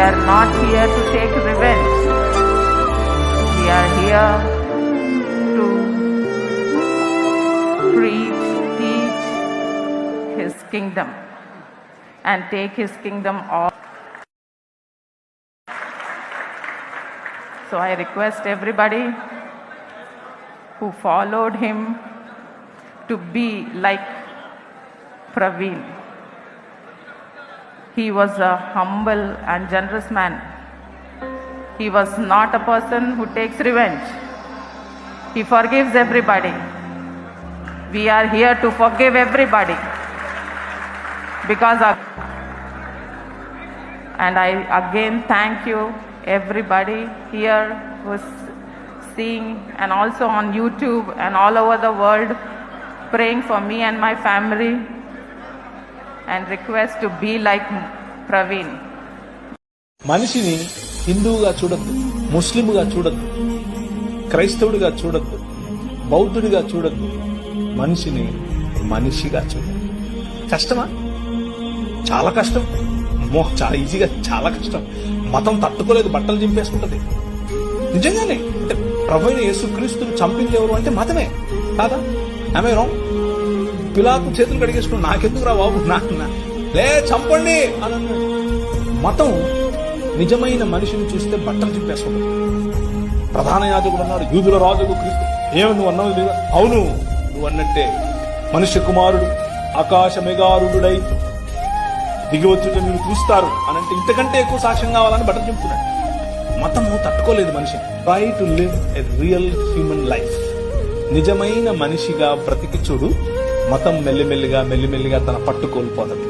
are not here to take revenge. We are here to preach, teach His kingdom and take His kingdom all. So I request everybody who followed him to be like Praveen. He was a humble and generous man. He was not a person who takes revenge. He forgives everybody. We are here to forgive everybody because of. And I again thank you, everybody here who's seeing and also on YouTube and all over the world, praying for me and my family and request to be like Praveen. మనిషిని హిందువుగా చూడద్దు ముస్లింగా చూడద్దు క్రైస్తవుడిగా చూడద్దు బౌద్ధుడిగా చూడద్దు. మనిషిని మనిషిగా చూడద్దు. కష్టమా? చాలా కష్టం. అమ్మో చాలా ఈజీగా చాలా కష్టం. మతం తట్టుకోలేదు బట్టలు చింపేసుకుంటది. నిజంగానే అంటే ప్రభు యేసుక్రీస్తుని చంపింది ఎవరు అంటే మతమే కాదా? ఆమె రాంగ్ పిలాకు చేతులు కడిగేసుకుని నాకెందుకు రా బాబు? నాకు నా- లే చంపండి! అని అన్నాడు మతం నిజమైన మనిషిని చూస్తే బట్టలు చింపేసుకుంటాడు ప్రధాన యాజకుడు అన్నాడు యూదుల రాజుకు క్రీస్తు. ఏమి నువ్వు అన్నావు లేదా? అవును నువ్వు అన్నట్టే. మనుష్య కుమారుడు ఆకాశ మెగారుడై దిగివచ్చుట మీరు చూస్తారు అని అంటే ఇంతకంటే ఎక్కువ సాక్ష్యం కావాలని బట్టలు చెప్తున్నాడు. మతము తట్టుకోలేదు మనిషి. Try to live a real human life నిజమైన మనిషిగా బ్రతికి చూడు మతం మెల్లిమెల్లిగా మెల్లిమెల్లిగా తన పట్టు కోల్పోతుంది.